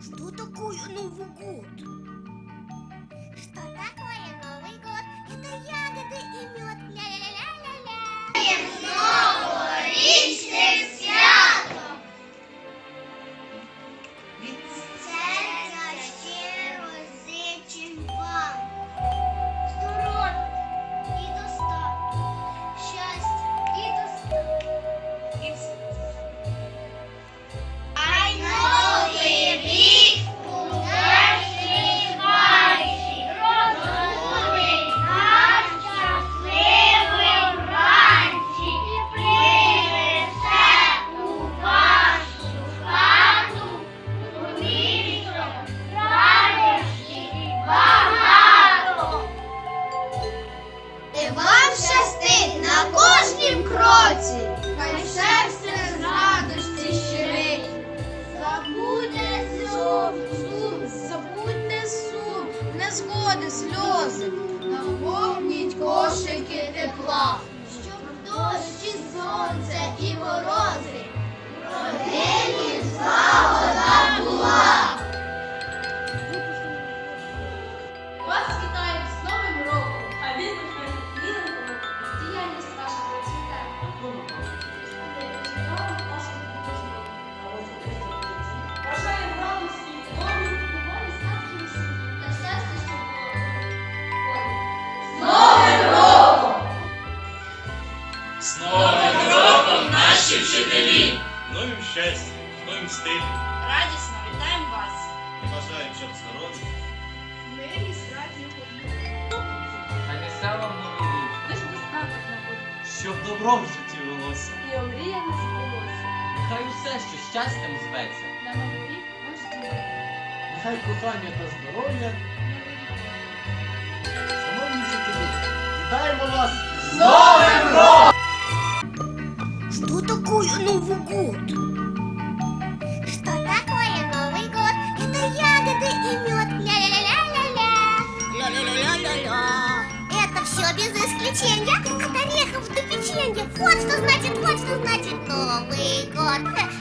Что такое Новый год? Что Вам щастить на кожнім кроці, хай серце з радості щирить. Забудьте сум, сум, забудьте сум, незгоди, сльози, наповніть кошики тепла, щоб дощ і сонце і морози, З Новим роком, наші вчителі! Новим щастя, новим стилем. Радісно вітаємо вас. Бажаємо, щоб здоров'я. Мирі, справді, Хай несе вам новий рік, лише достаток на. Щоб добро в житті велося. І омрія не збулося. нехай усе, що щастям зветься. На новий рік ваш дім. Нехай кохання та здоров'я. Новий рік. Шановні вчителі, вітаємо вас Что такое Новый год? Что такое Новый год? Это ягоды и мед. Ля-ля-ля-ля-ля. Ля-ля-ля-ля-ля. Это все без исключения. От орехов до печенья. Вот что значит, вот что значит Новый год.